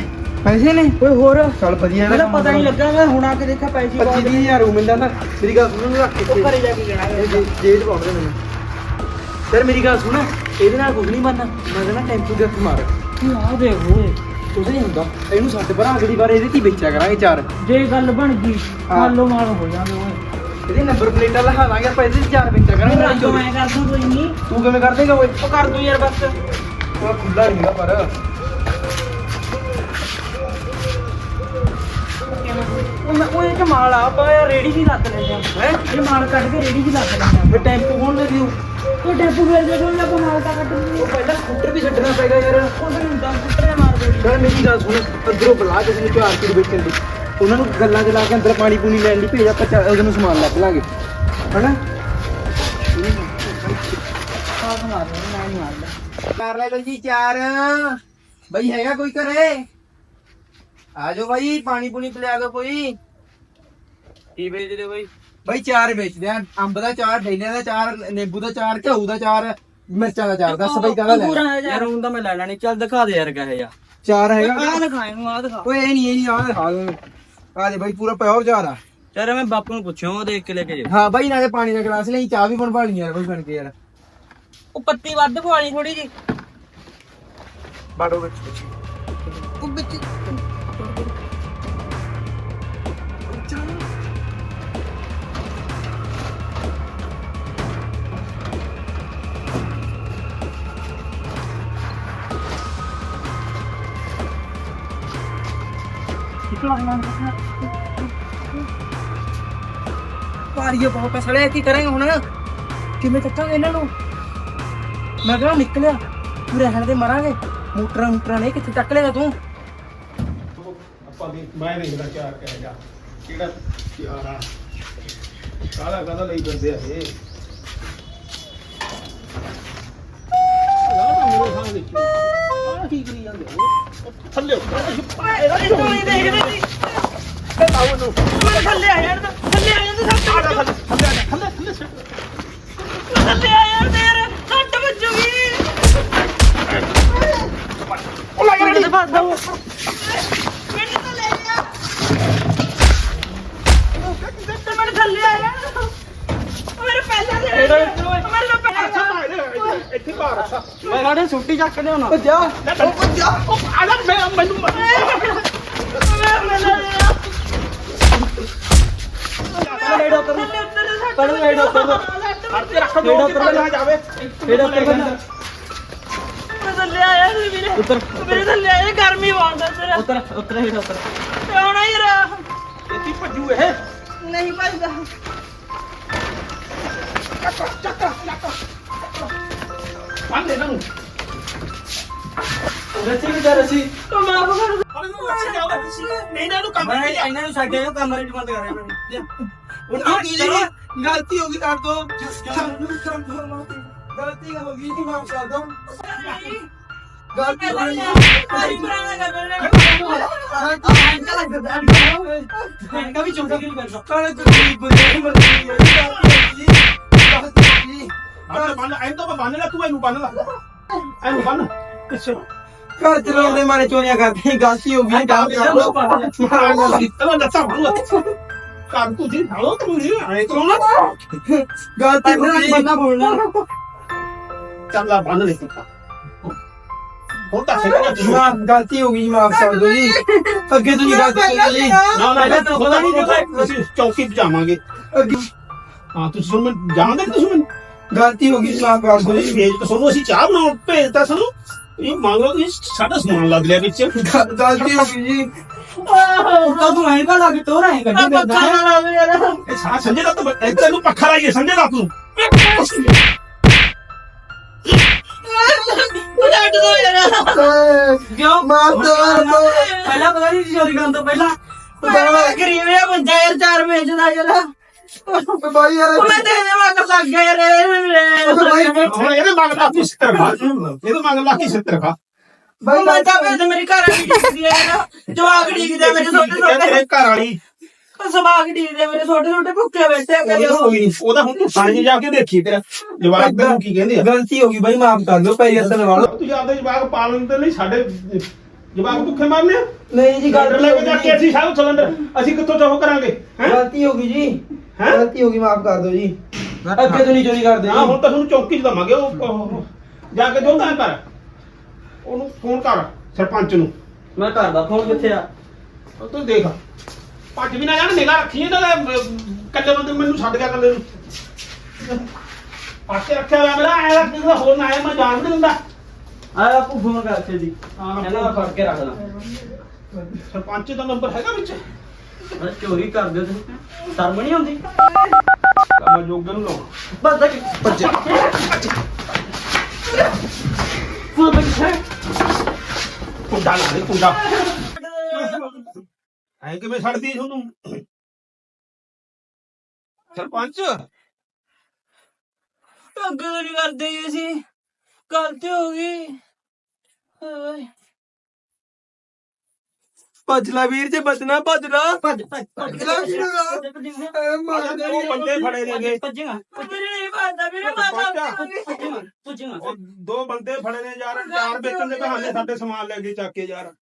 Speaker 1: ਪੈਸੇ ਨੇ? ਓਏ ਹੋਰ? ਚੱਲ ਵਧੀਆ
Speaker 2: ਮੈਨੂੰ ਪਤਾ ਨਹੀਂ ਲੱਗਾ ਮੈਂ ਹੁਣ ਆ ਕੇ ਦੇਖਿਆ ਪੈਸੇ ਬਹੁਤ
Speaker 1: 25000 ਉਹ ਮਿਲਦਾ ਨਾ ਮੇਰੀ ਗੱਲ ਸੁਣ ਨੂੰ ਰੱਖ ਕੇ
Speaker 2: ਘਰੇ ਜਾ ਕੇ ਜਾਣਾ
Speaker 1: ਜੇਲ੍ਹ ਪਾਉਂਦੇ ਮੈਨੂੰ। ਯਾਰ ਮੇਰੀ ਗੱਲ ਸੁਣ ਇਹਦੇ ਨਾਲ ਕੁਝ ਨਹੀਂ ਬਣਨਾ। ਮੈਂ ਕਹਿੰਦਾ ਟੈਂਪੂ ਦੇ ਹੱਥ ਮਾਰ।
Speaker 2: ਆ ਦੇਖ ਓਏ
Speaker 1: ਕੁਝ ਨਹੀਂ ਹੁੰਦਾ। ਇਹਨੂੰ ਛੱਡ ਪਰ ਅਗਲੀ ਵਾਰ ਇਹਦੇ ਹੀ ਵੇਚਿਆ ਕਰਾਂਗੇ ਚਾਰ।
Speaker 2: ਜੇ ਗੱਲ ਬਣ ਗਈ। ਮਾਲੋ ਮਾਲ ਹੋ ਜਾਂਦੇ ਓਏ
Speaker 1: ਇਹਦੇ ਨੰਬਰ ਪਲੇਟਾਂ ਲਹਾ ਦਾਂਗੇ ਆਪਾਂ ਇਹਦੇ ਚਾਰ ਵੇਚਿਆ ਕਰਾਂਗੇ ਨਾਲੇ ਚੋਰੀ।
Speaker 2: ਮੈਂ ਕਰਦਾ ਕੋਈ ਨਹੀਂ।
Speaker 1: ਤੂੰ ਕਿਵੇਂ ਕਰ ਦੇਗਾ ਓਏ
Speaker 2: ਉਹ ਕਰ ਦੂੰ ਯਾਰ ਬਸ।
Speaker 1: ਉਹ ਖੁੱਲਾ ਨਹੀਂਗਾ ਪਰ।
Speaker 2: ਉਹ ਮੈਂ ਉਹ ਇਹ ਚ ਮਾਲ ਆ ਆਪਾਂ ਯਾਰ ਰੇੜੀ ਦੀ ਲੱਤ ਲੈਂਦੇ ਆ।
Speaker 1: ਹੈ?
Speaker 2: ਇਹ ਮਾਲ ਕੱਢ ਕੇ ਰੇੜੀ ਦੀ ਲੱਤ ਲੈਂਦੇ
Speaker 1: ਫਿਰ ਟੈਂਪੂ ਕੌਣ ਲੈ ਦਿਓ
Speaker 2: ਉਹ ਟੈਂਪੂ ਫੇਰ ਦੇ ਕੋਲ ਮਾਲ ਤਾਂ ਕੱਢ
Speaker 1: ਉਹ ਪਹਿਲਾਂ ਸਕੂਟਰ ਵੀ ਛੱਡਣਾ ਪਏਗਾ ਯਾਰ।
Speaker 2: ਉਹ ਫਿਰ ਹੁੰਦਾ ਕੁੱਤਰੇ ਮਾਰ ਦੇ
Speaker 1: ਯਾਰ ਮੇਰੀ ਗੱਲ ਸੁਣ ਅੰਦਰੋਂ ਬੁਲਾ ਕਿਸੇ ਨੂੰ ਚਾਰ ਕਿਲੋ ਵੇਚਣ ਦੀ। ਉਹਨਾਂ ਨੂੰ ਗੱਲਾਂ ਚ ਲਾ ਕੇ ਅੰਦਰ ਪਾਣੀ ਪੂਣੀ ਲੈਣ ਦੀ ਭੇਜ ਆਪਾਂ ਚਾ- ਉਹਦੇ ਨੂੰ ਸਮਾਨ ਲੱਭ ਲਾਂਗੇ। ਹਨਾ?
Speaker 3: ਕਰ ਲੈ ਲਓ ਜੀ ਚਾਰ। ਬਈ ਹੈਗਾ ਕੋਈ ਘਰੇ?
Speaker 1: ਆਜੋ ਬਾਈ ਪਾਣੀ ਪੂਣੀ ਪਿਲਾ ਦਿਓ ਕੋਈ।
Speaker 2: ਕੀ ਵੇਚਦੇ ਹੋ ਬਾਈ?
Speaker 1: ਬਾਈ ਚਾਰ ਵੇਚਦੇ ਆ। ਅੰਬ ਦਾ ਚਾਰ ਡੇਲਿਆਂ ਦਾ ਚਾਰ ਨਿੰਬੂ ਦਾ ਚਾਰ ਘਿਓ ਦਾ ਚਾਰ ਮਿਰਚਾਂ ਦਾ ਚਾਰ। ਦੱਸ ਬਾਈ ਕਾਹਦਾ ਲੈਣਾ
Speaker 2: ਯਾਰ ਹੁਣ ਤਾਂ ਮੈਂ ਲੈ ਲੈਣੀ। ਚੱਲ ਦਿਖਾ ਦੇ ਯਾਰ ਕਹੇ ਜਾ
Speaker 1: ਚਾਰ ਹੈਗਾ?
Speaker 2: ਆ ਦਿਖਾ ਇਹਨੂੰ ਆ ਦਿਖਾ।
Speaker 1: ਓਏ ਇਹ ਨਹੀਂ ਇਹ ਨਹੀਂ ਆ ਦਿਖਾ। ਦੋ ਆ ਦੇ ਬਾਈ ਪੂਰਾ ਪਿਓਰ ਚਾਰ ਆ
Speaker 2: ਯਾਰ ਮੈਂ ਬਾਪੂ ਨੂੰ ਪੁੱਛਿਆ ਉਹ ਦੇਖ ਕੇ ਲੈ ਕੇ ਜਾ
Speaker 1: ਹਾਂ ਬਾਈ ਨਾਲੇ ਪਾਣੀ ਦਾ ਗਲਾਸ ਲਈ ਚਾਹ ਵੀ ਬਣਵਾ ਲਈ ਯਾਰ ਬਾਈ ਬਣ ਕੇ ਯਾਰ।
Speaker 2: ਉਹ ਪੱਤੀ ਵੱਧ ਪਵਾਲੀ ਥੋੜੀ ਜੀ
Speaker 1: ਬਾੜੋ ਵਿੱਚ
Speaker 2: ਉਹ ਵਿੱਚ
Speaker 1: ਪਾਰੀਏ ਬਹੁਤ ਪਸਲੇ ਕੀ ਕਰਾਂਗੇ ਹੁਣ? ਕਿਵੇਂ ਚੱਕਾਂਗੇ ਇਹਨਾਂ ਨੂੰ? ਮੈਂ ਕਿਹਾ ਨਿਕਲਿਆ ਪੂਰੇ ਹਣ ਦੇ, ਮਰਾਂਗੇ। ਮੋਟਰਾਂ ਮੋਟਰਾਂ ਨੇ ਕਿੱਥੇ ਚੱਕ ਲੇਗਾ ਤੂੰ?
Speaker 5: ਆਪਾਂ ਦੇ ਮੈਂ ਦੇਖਦਾ ਚਾਰ ਕਹਿ ਕਿਹੜਾ ਚਾਰ ਆ ਕਾਹਦਾ ਕਾਹਦਾ ਲਈ ਫਿਰਦੇ ਆ ਇਹ? ਆਹ ਕੀ ਕਰੀ ਜਾਂਦੇ ਹੋ ਥੱਲੇ ਉੱਤਰ
Speaker 2: ਥੱਲੇ ਆ ਯਾਰ ਥੱਲੇ ਆ ਜਾਂਦੇ ਸੱਟ
Speaker 5: ਥੱਲੇ ਥੱਲੇ ਥੱਲੇ ਥੱਲੇ ਸਿੱਟ।
Speaker 2: ਥੱਲੇ ਆ ਯਾਰ ਤੇ ਯਾਰ ਸੱਟ ਵੱਜੂਗੀ
Speaker 5: ਉਹ ਲੈ ਯਾਰ
Speaker 2: ਕਿੱਥੇ ਫਸਦਾ ਉਹ ਮੈਨੂੰ ਤਾਂ ਲੈ ਜਾ ਤੇ ਮੇਰੇ ਥੱਲੇ ਆ ਯਾਰ ਉਹ ਮੇਰੇ ਪੈਸੇ ਦੇ ਮੇਰੇ ਤਾਂ
Speaker 5: ਅੱਛਾ
Speaker 2: ਮੈਂ ਸਾਡੇ ਛੁੱਟੀ ਚੱਕ ਲਿਓ ਨਾ।
Speaker 1: ਜਾ
Speaker 5: ਉਹ ਜਾ ਉਹ ਆ ਜਾ ਮੈਂ ਮੈਨੂੰ
Speaker 2: ਲੈ ਡਾਕਟਰ ਨੂੰ। ਪੜ ਲੈ ਡਾਕਟਰ ਨੂੰ।
Speaker 5: ਹੱਥ ਰੱਖ ਦੋ ਕਿ ਨਾ। ਜਾਵੇ?
Speaker 2: ਇਹ ਡਾਕਟਰ ਨੂੰ। ਉੱਤਰ। ਮੇਰੇ ਥੱਲੇ ਆਇਆ ਗਰਮੀ ਹੈ ਤੇਰਾ ਉੱਤਰ ਉੱਤਰ ਹੀ ਡਾਕਟਰ ਕੌਣ ਆ ਯਾਰ
Speaker 5: ਇੱਥੇ ਭੱਜੂ ਇਹ।
Speaker 2: ਨਹੀਂ ਭੱਜਦਾ।
Speaker 5: ਇਹਨਾਂ ਨੂੰ।
Speaker 1: ਰੱਸੀ ਵੀ ਕਰ। ਰੱਸੀ
Speaker 2: ਤੂੰ ਮਾਫ ਕਰ
Speaker 5: ਇਹਨਾਂ ਨੂੰ ਕੰਮ
Speaker 2: ਮੈਂ ਇਹਨਾਂ ਨੂੰ ਛੱਡ ਆਇਓ ਕਮਰੇ ਚ ਬੰਦ ਕਰ ਰਿਹਾ
Speaker 1: ਉਹ ਕੀ ਜੀ ਗਲਤੀ ਹੋ ਗਈ ਕਰ ਦੋ। ਗਲਤੀ ਹੋ ਗਈ ਜੀ ਮਾਫ ਕਰ ਦੋ। ਗਲਤੀ ਹੋ ਗਈ
Speaker 2: ਇਨਕਾ ਵੀ ਚੌਂਕੀ ਕਿਉਂ ਕਰਦਾ
Speaker 1: ਕਾਲੇ ਤੂੰ ਗਰੀਬ ਬੰਦੇ ਨਹੀਂ ਮਰਦੀ ਗਲਤੀ ਹੋ। ਗਈ
Speaker 5: ਬੰਨ ਬੰਨ ਤਾਂ ਬੰਨ ਲੈ ਤੂੰ ਇਹਨੂੰ ਬੰਨ ਲੈ। ਇਹਨੂੰ ਬੰਨ।
Speaker 1: ਘਰ ਮਾਰੇ ਚੋਰੀਆਂ ਕਰਦੇ ਗਲਤੀ ਹੋ ਗਈ ਕੰਮ ਕਰ ਲੋ
Speaker 5: ਬੰਨ ਕੰਮ ਤੂੰ ਜੀ ਨਾਲੋ ਤੂੰ ਜੀ ਐਂ ਕਰੋ ਨਾ
Speaker 1: ਗਲਤੀ ਹੋ ਗਈ
Speaker 2: ਬੰਦਾ ਬੋਲਣਾ।
Speaker 5: ਚੱਲ ਆ ਬੰਨ ਲੈ ਤੂੰ ਹੁਣ ਤਾਂ ਤੂੰ।
Speaker 1: ਗਲਤੀ ਹੋ ਗਈ ਮਾਫ ਕਰ ਦੋ ਜੀ। ਅੱਗੇ ਤੋਂ ਨਹੀਂ ਗਲਤੀ ਹੋਈ
Speaker 5: ਨਾ ਨਾ ਇਹ ਤਾਂ ਪਤਾ ਨਹੀਂ ਅਸੀਂ ਚੌਕੀ ਪਜਾਵਾਂਗੇ ਹਾਂ ਤੁਸੀਂ ਸੁਣ ਮੈਂ ਜਾਣਦੇ ਤੁਸੀਂ ਮੈਨੂੰ?
Speaker 1: ਗਲਤੀ ਹੋ ਗਈ ਕਰ ਦੋ
Speaker 5: ਕੋਈ
Speaker 1: ਜੀ
Speaker 5: ਵੇਚ ਤਾਂ ਸਾਨੂੰ ਅਸੀਂ ਚਾਹ ਬਣਾਉਣ ਭੇਜਤਾ ਸਾਨੂੰ ਇਹ ਮੰਗ ਲਓ ਕਿ ਸਾਡਾ ਸਮਾਨ ਲੱਗ ਲਿਆ ਵਿੱਚ।
Speaker 1: ਗਲਤੀ ਹੋ ਗਈ ਜੀ।
Speaker 2: ਤਾਂ ਤੂੰ ਐਂ ਕਿ ਤੋਰਾ ਐਂ ਕੱਢੀ ਕਰਦਾ
Speaker 5: ਇਹ ਸਾਰਾ ਸੰਜੇ ਦਾ ਤਾਂ ਤੈਨੂੰ ਪੱਖਾ ਲਾਈਏ ਸੰਜੇ ਦਾ ਤੂੰ।
Speaker 2: ਛੱਡ ਦੋ ਯਾਰ। ਕਿਉਂ?
Speaker 1: ਮਾਫ ਕਰ ਦੋ।
Speaker 2: ਪਹਿਲਾਂ ਪਤਾ ਨਹੀਂ ਚੋਰੀ ਕਰਨ ਤੋਂ ਪਹਿਲਾਂ। ਆ ਬੰਦਾ ਯਾਰ ਚਾਰ ਵੇਚਦਾ ਯਾਰ।
Speaker 1: ਬਾਈ ਯਾਰ
Speaker 2: ਉਹ ਮੈਂ ਤੇਰੇ ਵਾਂਗ ਲੱਗ ਗਿਆ ਯਾਰ।
Speaker 5: ਹੁਣ ਇਹਦੇ ਮੰਗ ਲਾ ਕੀ ਸਿੱਤਰ ਖਾ। ਇਹਦੇ ਮੰਗ ਲਾ ਕੀ ਸਿੱਤਰ ਖਾ।
Speaker 2: ਉਹ ਮੈਂ ਤਾਂ ਵੇ ਮੇਰੇ ਘਰ ਵਾਲੀ ਡਿੱਗਦੀ ਆ ਯਾਰ। ਜਵਾਕ ਡਿੱਗਦੇ ਮੇਰੇ ਛੋਟੇ ਛੋਟੇ
Speaker 5: ਤੇਰੇ ਘਰ ਵਾਲੀ।
Speaker 2: ਸਵਾਗ ਡਿੱਗਦੇ ਮੇਰੇ ਛੋਟੇ ਛੋਟੇ ਭੁੱਖੇ ਬੈਠੇ ਉਹ
Speaker 5: ਕੋਈ ਨੀ, ਉਹਦਾ ਹੁਣ ਤੂੰ ਸਾਂਝੀ ਜਾ ਕੇ ਦੇਖੀ ਤੇਰਾ। ਜਵਾਬ ਤੈਨੂੰ ਕੀ ਕਹਿੰਦੇ ਆ?
Speaker 1: ਗਲਤੀ ਹੋ ਗਈ ਬਾਈ ਮਾਫ ਕਰ ਦੋ ਪੈਰੀ ਹੱਥ ਲਵਾ ਲਓ।
Speaker 5: ਤੁਸੀਂ ਆਪਦੇ ਜਵਾਬ ਪਾਲਣ ਦੇ ਲਈ ਸਾਡੇ ਜਵਾਬ ਭੁੱਖੇ ਮਾਰਨੇ
Speaker 1: ਨਹੀਂ ਜੀ
Speaker 5: ਗਾਡਰ ਲੈ ਕੇ ਜਾ ਕੇ ਅਸੀਂ ਸਾਰਾ ਸਿਲੰਡਰ। ਅਸੀਂ ਕਿੱਥੋਂ ਚਾਹੋ ਕਰਾਂਗੇ ਹੈਂ?
Speaker 1: ਗਲਤੀ ਹੋ ਗਈ ਜੀ।
Speaker 5: ਹੈਂ?
Speaker 1: ਗਲਤੀ ਹੋ ਗਈ ਮਾਫ ਕਰ ਦੋ ਜੀ। ਅੱਗੇ ਤੋਂ ਨਹੀਂ ਚੋਰੀ ਕਰਦੇ
Speaker 5: ਹਾਂ ਹੁਣ
Speaker 1: ਜੀ
Speaker 5: ਤਾਂ ਤੁਹਾਨੂੰ ਚੌਕੀ 'ਚ ਦਵਾਂਗੇ ਉਹ ਉਹ- ਜਾ ਕੇ ਜੋਦਾ ਕਰ। ਉਹਨੂੰ ਫੋਨ ਕਰ ਸਰਪੰਚ ਨੂੰ।
Speaker 2: ਮੈਂ ਘਰ ਦਾ ਫੋਨ ਕਿੱਥੇ ਆ?
Speaker 5: ਉਹ ਤੂੰ ਦੇਖ। ਭੱਜ ਵੀ ਨਾ ਜਾਣ ਨਿਗਾਹ ਰੱਖੀ ਇਹਨਾਂ ਦਾ ਕੱਲੇ ਬੰਦੇ ਨੂੰ ਮੈਨੂੰ ਛੱਡ ਗਿਆ ਕੱਲੇ ਨੂੰ। ਪਾਸੇ ਰੱਖਿਆ ਹੋਇਆ ਮੇਰਾ ਆਇਆ ਕਿਸੇ ਦਾ ਹੋਰ ਨਾ ਆਇਆ ਮੈਂ ਜਾਣ ਨਹੀਂ ਦਿੰਦਾ।
Speaker 2: ਆ ਆਪੂ ਫੋਨ ਕਰਕੇ ਜੀ।
Speaker 5: ਹਾਂ,
Speaker 2: ਇਹਨਾਂ ਦਾ ਫੜ ਕੇ ਰੱਖਦਾ
Speaker 5: ਸਰਪੰਚ ਦਾ ਨੰਬਰ ਹੈਗਾ ਵਿੱਚ।
Speaker 2: ਮੈਂ ਚੋਰੀ ਕਰਦੇ ਤੁਸੀਂ। ਸ਼ਰਮ ਨਹੀਂ ਆਉਂਦੀ?
Speaker 5: ਕੰਮ ਜੋਗੇ ਨੂੰ ਲਾਉਣਾ।
Speaker 2: ਬਸ ਤੱਕ ਭੱਜਿਆ ਫੋਨ ਕਿੱਥੇ
Speaker 5: ਕੁੰਡਾ ਲਾ ਦੇ ਕੁੰਡਾ। ਐ ਕਿਵੇਂ ਛੱਡਦੀ ਤੁਹਾਨੂੰ? ਸਰਪੰਚ?
Speaker 2: ਅੱਗੇ ਨਹੀਂ ਕਰਦੇ ਜੀ ਅਸੀਂ। ਗਲਤੀ ਹੋ ਗਈ। ਹਾਏ।
Speaker 1: ਭੱਜ ਲੈ ਵੀਰ ਜੇ ਬਚਣਾ ਭੱਜ ਲੈ
Speaker 3: ਭੱਜ ਭੱਜ ਭੱਜ
Speaker 5: ਉਹ ਬੰਦੇ ਫੜੇ ਨੇਗੇ
Speaker 3: ਭੱਜੇਗਾ ਮੇਰੇ ਨਹੀਂ ਭੱਜਦਾ ਮੇਰੇ ਮਾਤਾ ਭੱਜੇਗਾ ਭੱਜੇਗਾ
Speaker 5: ਉਹ ਦੋ ਬੰਦੇ ਫੜੇ ਨੇ ਯਾਰ ਚਾਰ ਵੇਚਣ ਦੇ ਬਹਾਨੇ ਸਾਡੇ ਸਮਾਨ ਲੈ ਕੇ ਚੱਕ ਕੇ ਯਾਰ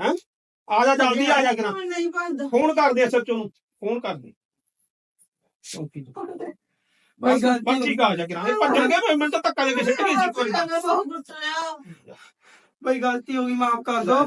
Speaker 5: ਹੈ ਆ ਜਾ ਜਲਦੀ ਆ ਜਾ ਕਿਨਾ
Speaker 3: ਨਹੀਂ ਭੱਜਦਾ
Speaker 5: ਫੋਨ ਕਰ ਦੇ ਸੱਚੋ ਨੂੰ ਫੋਨ ਕਰ ਦੇ
Speaker 1: ਬਾਈ
Speaker 5: ਬਸ ਬਸ ਠੀਕ ਆ ਜਾ ਕਿਨਾ ਇਹ ਭੱਜਣਗੇ ਮੈਂ ਮੈਨੂੰ ਤਾਂ ਧੱਕਾ ਦੇ ਕੇ ਸਿੱਟ ਗਈ ਸੀ ਕੋਈ
Speaker 1: ਬਾਈ ਗਲਤੀ ਹੋ ਗਈ ਮਾਫ ਕਰ ਦੋ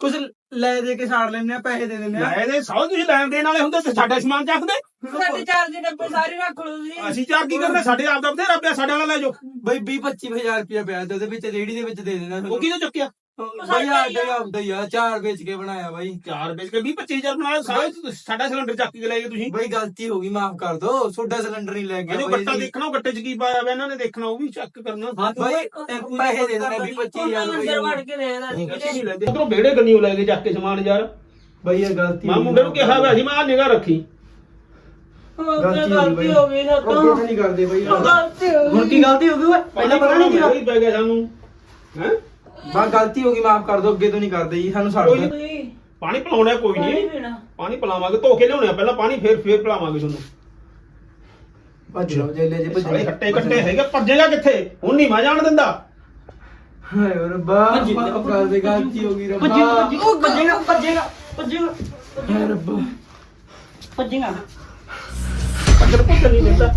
Speaker 1: ਕੁਝ ਲੈ ਦੇ ਕੇ ਛਾੜ ਲੈਣੇ ਆ ਪੈਸੇ ਦੇ ਦਿੰਦੇ ਆ।
Speaker 5: ਲੈ ਦੇ ਸੌ ਤੁਸੀਂ ਲੈਣ ਦੇਣ ਵਾਲੇ ਹੁੰਦੇ ਤੇ ਸਾਡੇ ਸਮਾਨ ਚੱਕਦੇ।
Speaker 3: ਸਾਡੇ ਚਾਰ ਦੇ ਡੱਬੇ ਸਾਰੇ ਰੱਖ ਲਓ ਜੀ
Speaker 5: ਅਸੀਂ ਚਾਰ ਕੀ ਕਰਨਾ ਸਾਡੇ ਆਪ ਦਾ ਬਥੇਰਾ ਪਿਆ ਸਾਡੇ ਵਾਲਾ ਲੈ ਜਾਓ।
Speaker 1: ਬਾਈ 20 25000 ਰੁਪਇਆ ਪਿਆ ਤੇ ਉਹਦੇ ਵਿੱਚ ਰੇੜੀ ਦੇ ਵਿੱਚ ਦੇ ਦੇਣਾ
Speaker 5: ਉਹ ਕਿਹਨੇ ਚੁੱਕਿਆ?
Speaker 1: ਬਾਈ ਆ ਦੇ ਆਪਦਾ ਹੀ ਆ। ਚਾਰ ਵੇਚ ਕੇ ਬਣਾਇਆ ਬਾਈ।
Speaker 5: ਚਾਰ ਵੇਚ ਕੇ 20 25000 ਬਣਾ ਸਾਰੇ ਸਾਡਾ ਸਿਲੰਡਰ ਚੱਕ ਕੇ ਲੈ ਗਏ ਤੁਸੀਂ।
Speaker 1: ਬਾਈ ਗਲਤੀ ਹੋ ਗਈ ਮਾਫ ਕਰ ਦੋ ਤੁਹਾਡਾ ਸਿਲੰਡਰ ਨਹੀਂ ਲੈ ਗਿਆ
Speaker 5: ਇਹਨੂੰ
Speaker 1: ਬਾਈ
Speaker 5: ਗੱਟਾ। ਦੇਖਣਾ ਗੱਟੇ 'ਚ ਕੀ ਪਾਇਆ ਵਾ ਇਹਨਾਂ ਨੇ ਦੇਖਣਾ ਉਹ ਵੀ ਚੈੱਕ ਕਰਨਾ।
Speaker 1: ਹਾਂ ਬਾਈ ਤੈਨੂੰ ਪੈਸੇ ਦੇ ਦੇਣਾ 20 25000
Speaker 3: ਅੰਦਰ ਵੜ ਕੇ ਲੈ ਲੈ
Speaker 5: ਉਧਰੋਂ ਵਿਹੜੇ ਗੰਨੀਓ ਲੈ ਕੇ ਚੱਕ ਕੇ ਸਮਾਨ ਯਾਰ।
Speaker 1: ਬਾਈ ਇਹ ਗਲਤੀ
Speaker 5: ਮੈਂ ਮੁੰਡੇ ਨੂੰ ਕਿਹਾ ਵਾ ਜੀ ਮੈਂ ਆ ਨਿਗਾਹ ਰੱਖੀ।
Speaker 3: ਗਲਤੀ ਹੋ ਗਈ ਸਾਤੋਂ।
Speaker 1: ਅੱਗੇ ਨਹੀਂ ਕਰਦੇ ਬਾਈ।
Speaker 3: ਗਲਤੀ ਹੋ
Speaker 1: ਹੁਣ ਕੀ ਗਲਤੀ ਹੋ ਗਈ ਓਏ? ਪਹਿਲਾਂ ਪਤਾ ਨਹੀਂ ਕੀ
Speaker 5: ਪੈ ਗਿਆ ਸਾਨੂੰ। ਹੈ?
Speaker 1: ਬਾ ਗਲਤੀ ਹੋ ਗਈ ਮਾਫ ਕਰ ਦੋ ਅੱਗੇ ਤੋਂ ਨਹੀਂ ਕਰਦੇ ਜੀ ਸਾਨੂੰ ਛੱਡ
Speaker 5: ਕੋਈ
Speaker 1: ਦਿਓ।
Speaker 3: ਗਈ
Speaker 5: ਪਾਣੀ ਪਿਲਾਉਣਾ ਕੋਈ ਨਹੀਂ
Speaker 3: ਪੀਣਾ
Speaker 5: ਪਾਣੀ। ਪਿਲਾਵਾਂਗੇ ਧੋ ਕੇ ਲਿਆਉਣੇ ਆ ਪਹਿਲਾਂ ਪਾਣੀ ਫੇਰ ਫੇਰ ਪਿਲਾਵਾਂਗੇ ਤੁਹਾਨੂੰ।
Speaker 1: ਭੱਜ ਲਓ ਜੇਲੇ ਜੇ
Speaker 5: ਸਾਰੇ ਹੱਟੇ ਕੱਟੇ ਹੈਗੇ ਭੱਜੇਗਾ ਕਿੱਥੇ? ਹੁਣ ਨਹੀਂ ਮੈਂ ਜਾਣ ਦਿੰਦਾ।
Speaker 1: ਹਾਏ ਓ ਰੱਬਾ
Speaker 3: ਭੱਜ-
Speaker 1: ਮਾਫ ਕਰ ਦੇ ਗਲਤੀ ਹੋ ਗਈ ਰੱਬਾ
Speaker 3: ਭੱਜੇਗਾ ਭੱਜੇਗਾ ਭੱਜੇਗਾ
Speaker 1: ਹਾਏ ਰੱਬਾ।
Speaker 3: ਭੱਜੇਗਾ
Speaker 5: ਭੱਜਣ ਭੁੱਜ ਨਹੀਂ ਦਿੰਦਾ।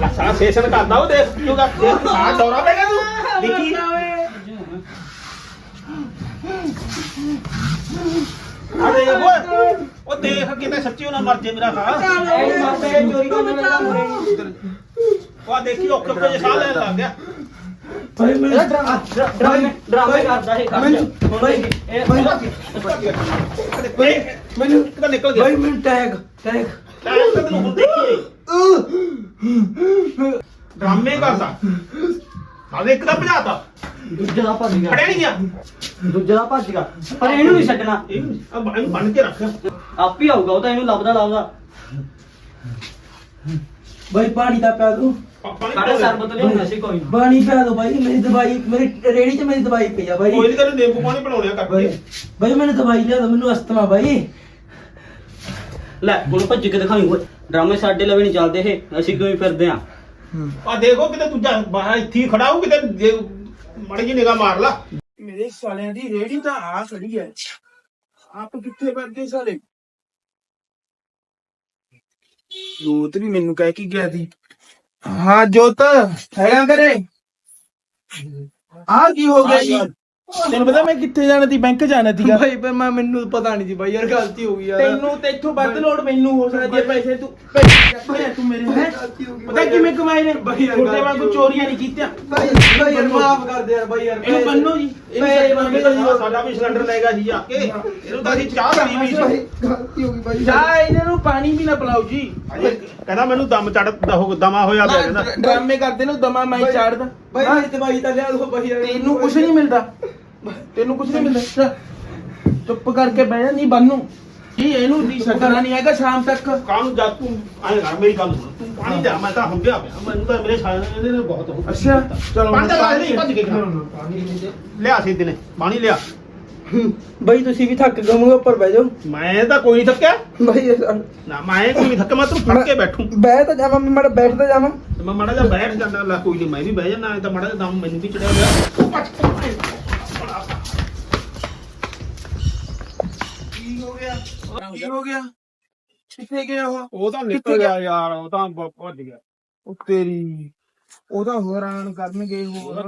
Speaker 5: ਲੱਛਾ ਸੇਸ਼ਨ ਕਰਦਾ ਉਹ ਦੇਖ ਜੂਗਾ ਦੇਖ ਆ ਦੌਰਾ ਪੈਗਾ ਤੂੰ। ਦੇਖੀ ਆ ਦੇਖ ਓਏ ਉਹ ਦੇਖ ਕਿਤੇ ਸੱਚੀ ਉਹ ਮਰ ਜੇ ਮੇਰਾ ਖਾ
Speaker 1: ਐ ਮਾਪੇ ਚੋਰੀ ਕਰਨ ਲੱਗਾ ਮੁਰੇ
Speaker 5: ਉਹ ਆ ਦੇਖੀ ਔਖੇ ਔਖੇ ਜੇ ਸਾਹ ਲੈਣ ਲੱਗ ਗਿਆ
Speaker 1: ਭਾਈ ਮੈਂ
Speaker 3: ਡਰਾਮੇ ਡਰਾਮੇ ਕਰਦਾ ਹੈ
Speaker 1: ਮੈਨੂੰ ਭਾਈ
Speaker 5: ਓਏ ਮੈਨੂੰ ਕਿਤਾ ਨਿਕਲ ਗਿਆ
Speaker 1: ਭਾਈ ਮੈਨੂੰ ਟੈਗ ਟੈਗ
Speaker 5: ਟਾਈਮ ਤੇ। ਤੈਨੂੰ ਹੁਣ ਦੇਖੀ ਡਰਾਮੇ ਕਰਦਾ ਆ ਇੱਕ ਤਾਂ ਭਜਾਤਾ
Speaker 3: ਦੂਜਾ ਦਾ ਭੱਜ ਗਿਆ।
Speaker 5: ਫੜਿਆ ਨਹੀਂ ਗਿਆ।
Speaker 3: ਦੂਜਾ ਦਾ ਭੱਜ ਗਿਆ। ਪਰ ਇਹਨੂੰ ਨਹੀਂ ਛੱਡਣਾ।
Speaker 5: ਇਹ ਆ ਬਣ ਬਣ ਕੇ ਰੱਖ।
Speaker 3: ਆਪ ਹੀ ਆਊਗਾ ਉਹ ਤਾਂ ਇਹਨੂੰ ਲੱਭਦਾ ਲੱਭਦਾ
Speaker 1: ਭਾਈ ਪਾਣੀ ਦਾ ਪਿਆ ਦੋ।
Speaker 5: ਪਾਣੀ
Speaker 3: ਸਾਡੇ ਸਰਬਤ ਲਿਆਉਣਾ ਸੀ ਕੋਈ ਨਾ।
Speaker 1: ਪਾਣੀ ਪਿਆ ਦੋ ਭਾਈ ਮੇਰੀ ਦਵਾਈ ਮੇਰੀ ਰੇੜੀ 'ਚ ਮੇਰੀ ਦਵਾਈ ਪਈ ਆ ਭਾਈ
Speaker 5: ਕੋਈ ਨਹੀਂ ਤੈਨੂੰ ਨਿੰਬੂ ਪਾਣੀ ਬਣਾਉਣਿਆ ਕਰਕੇ।
Speaker 1: ਭਾਈ ਮੈਨੂੰ ਦਵਾਈ ਲਿਆ ਦੋ ਮੈਨੂੰ ਅਸਤਮਾ ਭਾਈ
Speaker 3: ਲੈ ਹੁਣ ਭੱਜ ਕੇ ਦਿਖਾਈ ਓਏ ਡਰਾਮੇ ਸਾਡੇ ਲਵੇ ਨਹੀਂ ਚੱਲਦੇ ਇਹ ਅਸੀਂ ਕਿਉਂ ਹੀ ਫਿਰਦੇ ਆ।
Speaker 5: ਆ ਦੇਖੋ ਕਿਤੇ ਦੂਜਾ ਬਾਹਰ ਇੱਥੇ ਹੀ ਖੜਾ ਹੋ ਕਿਤੇ ਮੜੀ ਜੀ ਨਿਗਾਹ ਮਾਰ ਲਾ।
Speaker 4: ਮੇਰੇ ਸਾਲਿਆਂ ਦੀ ਰੇੜੀ ਤਾਂ ਆ ਖੜੀ ਹੈ ਆਪ ਕਿੱਥੇ ਬੈਠੇ ਸਾਲੇ? ਜੋਤ ਵੀ ਮੈਨੂੰ ਕਹਿ ਕੇ ਗਿਆ ਸੀ। ਹਾਂ ਜੋਤ ਹੈਗਾ ਕਰੇ ਆ ਕੀ ਹੋ ਗਿਆ ਜੀ? ਤੈਨੂੰ ਪਤਾ ਮੈਂ ਕਿੱਥੇ ਜਾਣਾ ਸੀ? ਬੈਂਕ ਜਾਣਾ ਸੀਗਾ।
Speaker 1: ਭਾਈ ਪਰ ਮੈਂ ਮੈਨੂੰ ਪਤਾ ਨਹੀਂ ਸੀ ਭਾਈ ਯਾਰ ਗਲਤੀ ਹੋ ਗਈ ਯਾਰ।
Speaker 4: ਤੈਨੂੰ ਤੇ ਇੱਥੋਂ ਵੱਧ ਲੋੜ ਮੈਨੂੰ ਹੋ ਸਕਦੀ ਹੈ ਪੈਸੇ। ਤੂੰ ਪੈਸੇ ਤੂੰ ਮੇਰੇ ਹੈ? ਪਤਾ ਕਿਵੇਂ ਕਮਾਏ ਨੇ?
Speaker 1: ਬਾਈ ਯਾਰ
Speaker 4: ਛੋਟੇ ਵਾਂਗੂ ਚੋਰੀਆਂ ਨਹੀਂ ਕੀਤੀਆਂ।
Speaker 1: ਭਾਈ ਭਾਈ ਯਾਰ ਮਾਫ ਕਰ ਦੇ ਯਾਰ ਭਾਈ ਯਾਰ
Speaker 4: ਇਹਨੂੰ ਮੰਨੋ ਜੀ।
Speaker 1: ਮੰਗੇ
Speaker 4: ਜੀ।
Speaker 5: ਸਾਡਾ ਵੀ ਸਿਲੰਡਰ ਲੈ ਗਿਆ ਸੀ ਜਾ ਕੇ। ਇਹਨੂੰ ਤਾਂ ਅਸੀਂ ਚਾਹ ਪੀ ਵੀ
Speaker 1: ਗਲਤੀ ਹੋ ਗਈ ਭਾਈ
Speaker 4: ਚਾਹ ਇਹਨਾਂ ਨੂੰ ਪਾਣੀ ਵੀ ਨਾ ਪਿਲਾਓ ਜੀ।
Speaker 5: ਕਹਿੰਦਾ ਮੈਨੂੰ ਦਮ ਚੜਦਾ ਹੋ ਦਮਾ ਹੋਇਆ ਪਿਆ ਕਹਿੰਦਾ।
Speaker 4: ਡਰਾਮੇ ਕਰਦੇ ਨੂੰ ਦਮਾ ਮੈਂ ਚਾੜਦਾ
Speaker 1: ਭਾਈ ਮੇਰੀ ਦਵਾਈ ਤਾਂ ਲਿਆ ਦੋ ਭਾਈ
Speaker 4: ਤੈਨੂੰ ਕੁਝ ਨਹੀਂ ਮਿਲਦਾ। ਤੈਨੂੰ ਕੁਝ ਨਹੀਂ ਮਿਲਦਾ। ਚੁੱਪ ਕਰਕੇ ਬਹਿ ਜਾ ਨਹੀਂ ਬੰਨੂ। ਜੀ ਇਹਨੂੰ ਨਹੀਂ ਛੱਡਣਾ ਨਹੀਂ ਹੈਗਾ ਸ਼ਾਮ ਤੱਕ।
Speaker 5: ਕਾਹਨੂੰ ਜਾ ਤੂੰ ਆਏ ਕਰ ਮੇਰੀ ਗੱਲ ਸੁਣ। ਤੂੰ ਪਾਣੀ ਲਿਆ ਮੈਂ ਤਾਂ ਹੁੰਦਿਆ ਪਿਆ। ਮੈਨੂੰ ਤਾਂ ਮੇਰੇ ਸਾਲੇ ਨੇ ਇਹਦੇ ਨੇ ਬਹੁਤ ਹੋ
Speaker 4: ਅੱਛਾ ਚਲੋ
Speaker 5: ਪਾਣੀ ਦਾ ਨਹੀਂ ਭੱਜ ਕੇ ਲਿਆ ਸੀ ਦਿਨੇ ਪਾਣੀ ਲਿਆ।
Speaker 1: ਭਾਈ ਤੁਸੀਂ ਵੀ ਥੱਕ ਗਏ ਹੋਗੇ ਉੱਪਰ ਬਹਿ ਜਾਓ।
Speaker 5: ਮੈਂ ਤਾਂ ਕੋਈ ਨਹੀਂ ਥੱਕਿਆ।
Speaker 1: ਭਾਈ ਯਾਰ
Speaker 5: ਨਾ ਮੈਂ ਕੋਈ ਨਹੀਂ ਥੱਕਿਆ ਮੈਂ ਤੈਨੂੰ ਫੜ ਕੇ ਬੈਠੂ।
Speaker 1: ਬਹਿ ਤਾਂ ਜਾਵਾਂ ਮੈਂ ਮਾੜਾ ਬੈਠ ਤਾਂ ਜਾਵਾਂ।
Speaker 5: ਤੇ ਮੈਂ ਮਾੜਾ ਜਿਹਾ ਬੈਠ ਜਾਂਦਾ ਲੈ ਕੋਈ ਨਹੀਂ ਮੈਂ ਵੀ ਬਹਿ ਜਾਣਾ ਤਾਂ ਮਾੜਾ ਜਿਹਾ ਦਮ ਮੈਨੂੰ ਵੀ ਚੜਿਆ ਹੋਇਆ
Speaker 4: ਕੀ ਹੋ ਗਿਆ ਕੀ ਹੋ ਗਿਆ? ਕਿੱਥੇ ਗਿਆ ਉਹ?
Speaker 5: ਉਹ ਤਾਂ
Speaker 4: ਨਿਕਲ ਗਿਆ?
Speaker 5: ਯਾਰ ਉਹ ਤਾਂ ਭੱਜ ਗਿਆ।
Speaker 4: ਉਹ ਤੇਰੀ ਉਹਦਾ ਹੈਰਾਨ ਕਰਨਗੇ ਹੋਰ।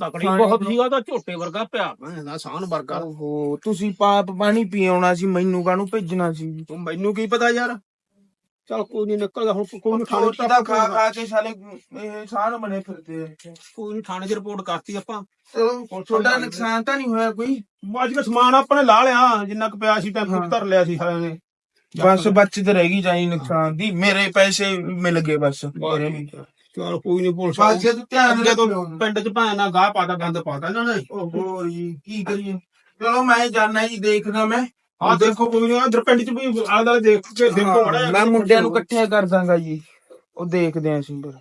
Speaker 5: ਤਕੜੀ ਬਹੁਤ ਸੀਗਾ ਤਾਂ ਝੋਟੇ ਵਰਗਾ ਪਿਆ। ਮੈਂ ਦਾ ਸਾਨ ਵਰਗਾ।
Speaker 4: ਓਹੋ ਤੁਸੀਂ ਪਾਪ ਪਾਣੀ ਪੀ ਆਉਣਾ ਸੀ ਮੈਨੂੰ ਕਾਹਨੂੰ ਭੇਜਣਾ ਸੀ?
Speaker 5: ਤੂੰ ਮੈਨੂੰ ਕੀ ਪਤਾ ਯਾਰ? ਚਲ ਕੋਈ ਨਹੀਂ ਨਿਕਲਦਾ ਹੁਣ ਕੋਈ ਨਹੀਂ ਥਾਣੇ
Speaker 4: ਦਾ ਖਾ ਖਾ ਕੇ ਸਾਲੇ ਇਹ ਸਾਨ ਬਣੇ ਫਿਰਦੇ ਆ।
Speaker 5: ਕੋਈ ਨਹੀਂ ਥਾਣੇ 'ਚ ਰਿਪੋਰਟ ਕਰਤੀ ਆਪਾਂ।
Speaker 4: ਚਲੋ ਛੋਟਾ ਨੁਕਸਾਨ ਤਾਂ ਨਹੀਂ ਹੋਇਆ ਕੋਈ?
Speaker 5: ਅੱਜ ਕੇ ਸਮਾਨ ਆਪਣੇ ਲਾ ਲਿਆ ਜਿੰਨਾ ਕੁ ਪਿਆ ਸੀ ਟੈਂਪੂ 'ਚ ਧਰ ਲਿਆ ਸੀ ਸਾਰਿਆਂ ਨੇ।
Speaker 4: ਬਸ ਬਚਤ ਰਹਿ ਗਈ ਜਾਈ ਨੁਕਸਾਨ ਦੀ ਮੇਰੇ ਪੈਸੇ ਮਿਲ ਗਏ ਬਸ ਮੇਰੇ ਵੀ।
Speaker 5: ਚਲ ਕੋਈ ਨਹੀਂ ਪੁਲਿਸ
Speaker 4: ਬਸ ਜੇ ਤੂੰ ਧਿਆਨ ਰੱਖੋ
Speaker 5: ਪਿੰਡ 'ਚ ਭਾਂ ਨਾ ਗਾਹ ਪਾਤਾ ਗੰਦ ਪਾਤਾ ਇਹਨਾਂ ਨੇ।
Speaker 4: ਓਹੋ ਜੀ ਕੀ ਕਰੀਏ? ਚਲੋ ਮੈਂ ਜਾਣਾ ਜੀ ਦੇਖਦਾ ਮੈਂ।
Speaker 5: ਆ ਦੇਖੋ ਕੋਈ ਇਧਰ ਪਿੰਡ 'ਚ ਵੀ ਆਲੇ ਦੁਆਲੇ ਦੇਖ ਕੇ ਦੇਖੋ ਮੜਾ
Speaker 4: ਮੈਂ ਮੁੰਡਿਆਂ ਨੂੰ ਇਕੱਠਿਆ ਕਰ ਦਾਂਗਾ ਜੀ। ਉਹ ਦੇਖਦੇ ਆਂ ਅਸੀਂ ਫਿਰ